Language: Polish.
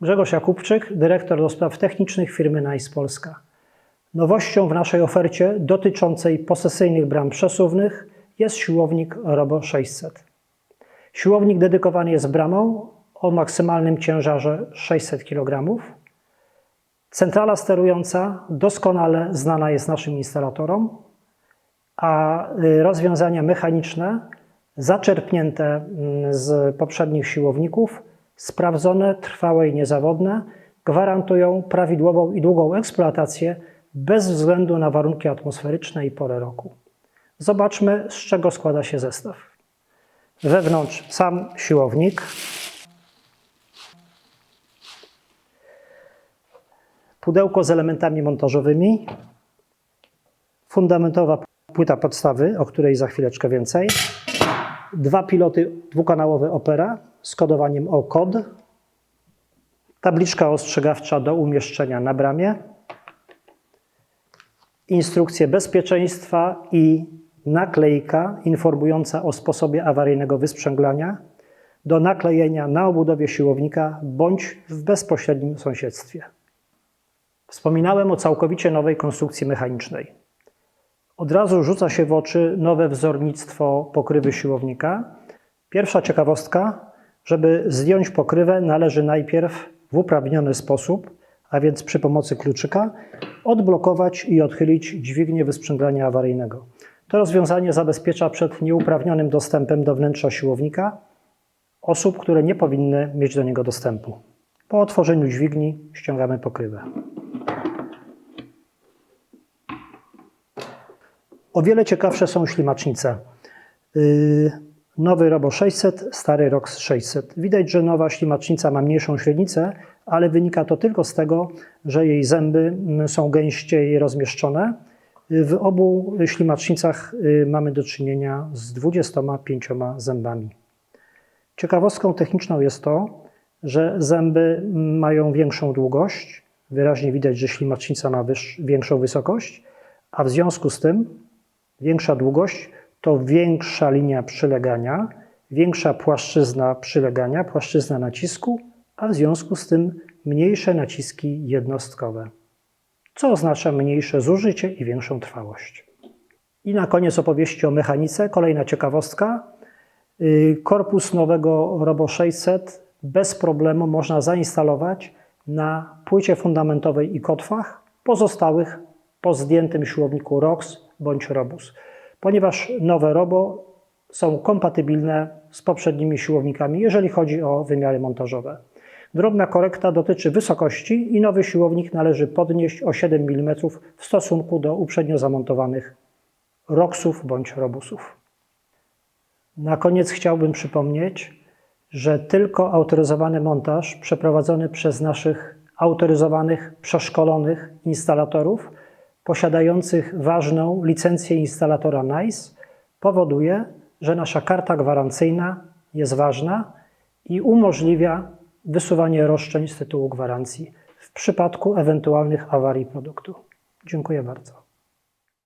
Grzegorz Jakubczyk, dyrektor do spraw technicznych firmy Nice Polska. Nowością w naszej ofercie dotyczącej posesyjnych bram przesuwnych jest siłownik Robo 600. Siłownik dedykowany jest bramą o maksymalnym ciężarze 600 kg. Centrala sterująca doskonale znana jest naszym instalatorom, a y, rozwiązania mechaniczne zaczerpnięte mm, z poprzednich siłowników, sprawdzone, trwałe i niezawodne, gwarantują prawidłową i długą eksploatację bez względu na warunki atmosferyczne i porę roku. Zobaczmy, z czego składa się zestaw. Wewnątrz sam siłownik, pudełko z elementami montażowymi, fundamentowa płyta podstawy, o której za chwileczkę więcej, dwa piloty dwukanałowe Opera z kodowaniem O-kod, tabliczka ostrzegawcza do umieszczenia na bramie, instrukcje bezpieczeństwa i naklejka informująca o sposobie awaryjnego wysprzęglania do naklejenia na obudowie siłownika bądź w bezpośrednim sąsiedztwie. Wspominałem o całkowicie nowej konstrukcji mechanicznej. Od razu rzuca się w oczy nowe wzornictwo pokrywy siłownika. Pierwsza ciekawostka, żeby zdjąć pokrywę należy najpierw w uprawniony sposób, a więc przy pomocy kluczyka, odblokować i odchylić dźwignię wysprzęglania awaryjnego. To rozwiązanie zabezpiecza przed nieuprawnionym dostępem do wnętrza siłownika osób, które nie powinny mieć do niego dostępu. Po otworzeniu dźwigni ściągamy pokrywę. O wiele ciekawsze są ślimacznice. Yy, Nowy Robo 600, stary Rox 600. Widać, że nowa ślimacznica ma mniejszą średnicę, ale wynika to tylko z tego, że jej zęby mm, są gęściej rozmieszczone. W obu ślimacznicach y, mamy do czynienia z 25 zębami. Ciekawostką techniczną jest to, że zęby mają większą długość. Wyraźnie widać, że ślimacznica ma większą wysokość, a w związku z tym większa długość to większa linia przylegania, większa płaszczyzna przylegania, płaszczyzna nacisku, a w związku z tym mniejsze naciski jednostkowe, co oznacza mniejsze zużycie i większą trwałość. I na koniec opowieści o mechanice, kolejna ciekawostka. Y, Korpus nowego Robo 600 bez problemu można zainstalować na płycie fundamentowej i kotwach pozostałych po zdjętym siłowniku ROX bądź Robus ponieważ nowe Robo są kompatybilne z poprzednimi siłownikami, jeżeli chodzi o wymiary montażowe. Drobna korekta dotyczy wysokości i nowy siłownik należy podnieść o 7 mm w stosunku do uprzednio zamontowanych Roxów bądź Robusów. Na koniec chciałbym przypomnieć, że tylko autoryzowany montaż przeprowadzony przez naszych autoryzowanych, przeszkolonych instalatorów posiadających ważną licencję instalatora NICE powoduje, że nasza karta gwarancyjna jest ważna i umożliwia wysuwanie roszczeń z tytułu gwarancji w przypadku ewentualnych awarii produktu. Dziękuję bardzo.